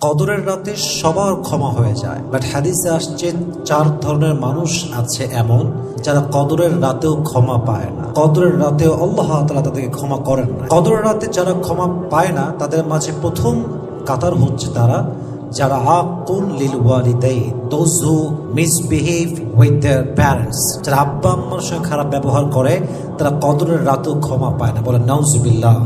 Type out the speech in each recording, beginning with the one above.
কদরের রাতে সবার ক্ষমা হয়ে যায়। বাট হাদিসে আসছে, চার ধরনের মানুষ আছে এমন যারা কদরের রাতেও ক্ষমা পায় না। কদরের রাতেও আল্লাহ তালা তাদেরকে ক্ষমা করেন না। কদরের রাতে যারা ক্ষমা পায় না, তাদের মাঝে প্রথম কাতার হচ্ছে তারা, যারা আকুন লিল ওয়ালিদাই those who misbehave with their parents যারা আব্বা আম্মার সঙ্গে খারাপ ব্যবহার করে, তারা কদরের রাতেও ক্ষমা পায় না। বলে নাউজুবিল্লাহ।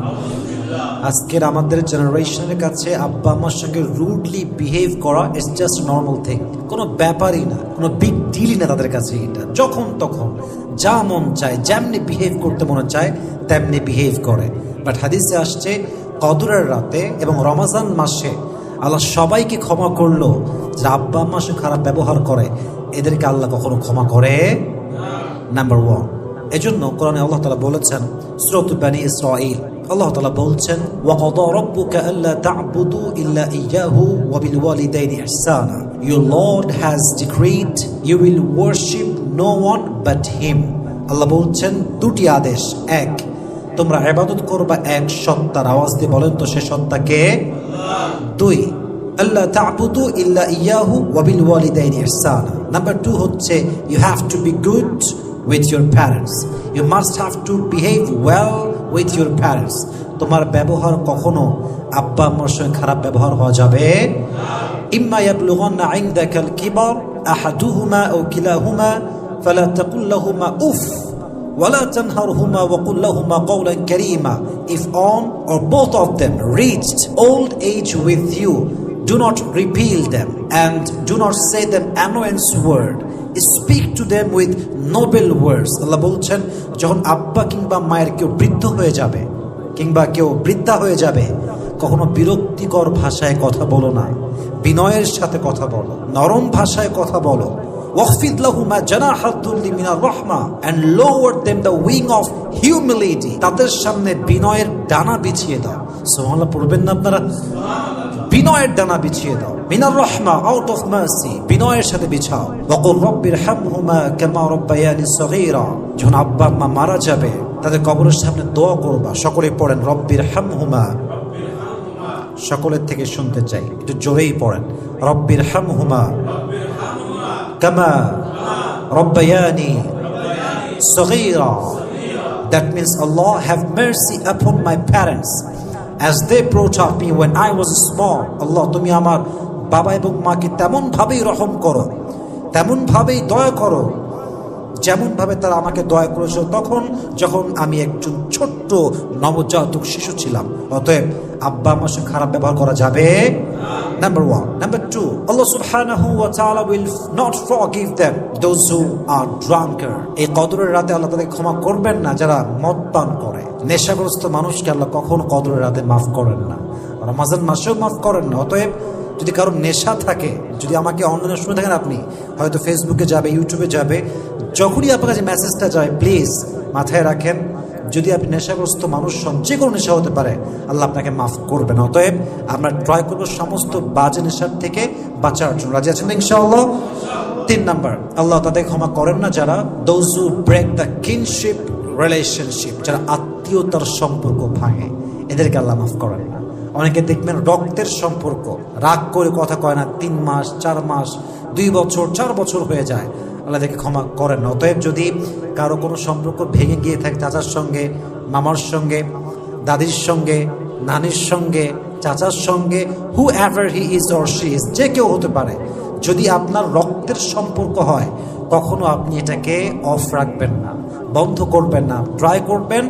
আজকের আমাদের জেনারেশনের কাছে আব্বা আম্মার সঙ্গে রুডলি বিহেভ করা ইটস জাস্ট নর্মাল থিং কোনো ব্যাপারই না কোনো বিগ ডিলই না তাদের কাছে এটা। যখন তখন যা মন চায় যেমনি বিহেভ করতে মনে চায় তেমনি বিহেভ করে। বাট হাদিসে আসছে কদরের রাতে এবং রমাজান মাসে আল্লাহ সবাইকে ক্ষমা করল যে আব্বা আম্মার সঙ্গে খারাপ ব্যবহার করে এদেরকে আল্লাহ কখনো ক্ষমা করে? নাম্বার ওয়ান এজন্য কোরআনে আল্লাহ তালা বলেছেন স্রোত বানি ইসরাইল আল্লাহ তালা বলছেন وَقَضَى رَبُّكَ أَلَّا تَعْبُدُوا إِلَّا إِيَّاهُ وَبِالْوَالِدَيْنِ إِحْسَانًا Your Lord has decreed you will worship no one but him আল্লাহ বলছেন দুটি আদেশ এক তোমরা ইবাদত করবা এক সত্তার আওয়াজ দিয়ে বলেন তো সে সত্তাকে দুই আল্লাহ তাবুদু ইল্লা ইয়াহু ওয়াবিল ওয়ালিদাইনি ইহসানা নাম্বার টু হচ্ছে you have to be good with your parents you must have to behave well with your parents তোমার ব্যবহার কখনো আব্বা আম্মার সঙ্গে খারাপ ব্যবহার হওয়া যাবে ইম্মা ইয়াবলুগান্না ইনদাকাল কিবার আহাদুহুমা আও কিলাহুমা ফালা তাকুল লাহুমা উফ ولا تنهرهما وقل لهما قولا كريما if one or both of them reached old age with you do not repeal them and do not say them annoyance word speak to them with noble words. আল্লাহ বলছেন, যখন আব্বা কিংবা মায়ের কেউ বৃদ্ধ হয়ে যাবে, কিংবা কেউ বৃদ্ধা হয়ে যাবে, কখনো বিরক্তিকর ভাষায় কথা বলো না, বিনয়ের সাথে কথা বলো, নরম ভাষায় কথা বলো। ওয়াকফিদ লাহুমা জানাহাতুল্লি মিনার রহমা and lower them the wing of humility তাদের সামনে বিনয়ের ডানা বিছিয়ে দাও। সুবহানাল্লাহ, পড়বেন না আপনারা? বিনয়ের ডানা বিছিয়ে দাও। মিনার রহমা আউট অফ মার্সি বিনয়ের সাথে বিছাও। ওয়াকুল রব্বির হামহুমা কামা রাব্বায়ানি সগীরা। যখন আব্বা আম্মা মারা যাবে, তাদের কবরের সামনে দোয়া করবা। সকলে পড়েন, রব্বির হামহুমা। সকলের থেকে শুনতে চাই, একটু জোরেই পড়েন। রব্বির হামহুমা কামা রব্বায়ানি সগীরা। That means Allah have mercy upon my parents. As they brought of me when I was small আল্লাহ, তুমি আমার বাবা এবং মাকে তেমনভাবেই রহম করো, তেমনভাবেই দয়া করো, যেমনভাবে তারা আমাকে দয়া করেছিল তখন যখন আমি একজন ছোট্ট নবজাতক শিশু ছিলাম। অতএব আব্বা আমার খারাপ ব্যবহার করা যাবে নাম্বার ওয়ান নাম্বার টু আল্লাহ সুবহানাহু ওয়া তাআলা will not forgive them those who are drunkard এই কদরের রাতে আল্লাহ তাদের ক্ষমা করবেন না, যারা মদ পান করে। নেশাগ্রস্ত মানুষকে আল্লাহ কখনো কদরের রাতে মাফ করেন না। রমাজান মাসেও মাফ করেন না। অতএব, যদি কারোর নেশা থাকে, যদি আমাকে অনলাইনে শুনে থাকেন আপনি, হয়তো ফেসবুকে যাবে ইউটিউবে যাবে, যখনই আপনার কাছে মেসেজটা যায় প্লিজ মাথায় রাখেন যদি আপনি নেশাগ্রস্ত মানুষ হন, যে কোনো নেশা হতে পারে, আল্লাহ আপনাকে মাফ করবেন। অতএব আমরা ট্রাই করব সমস্ত বাজে নেশার থেকে বাঁচার জন্য। রাজি আছেন ইনশাআল্লাহ? তিন নাম্বার, আল্লাহ তাদের ক্ষমা করেন না যারা those break the kinship relationship যারা আত্মীয়তার সম্পর্ক ভাঙে, এদেরকে আল্লাহ মাফ করেন না। অনেকে দেখবেন রক্তের সম্পর্ক। রাগ করে কথা কয় না, তিন মাস, চার মাস, দুই বছর, চার বছর হয়ে যায়। আল্লাহ দেখে ক্ষমা করেন। না অতএব যদি কারও কোনো সম্পর্ক ভেঙে গিয়ে থাকে চাচার সঙ্গে, মামার সঙ্গে, দাদির সঙ্গে, নানির সঙ্গে, চাচার সঙ্গে whoever he is or she is যে কেউ হতে পারে, যদি আপনার রক্তের সম্পর্ক হয়, কখনো আপনি এটাকে অফ রাখবেন না, বন্ধ করবেন না ট্রাই করবেন,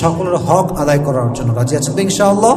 সকলের হক আদায় করার জন্য। রাজি আছেন ইনশাআল্লাহ?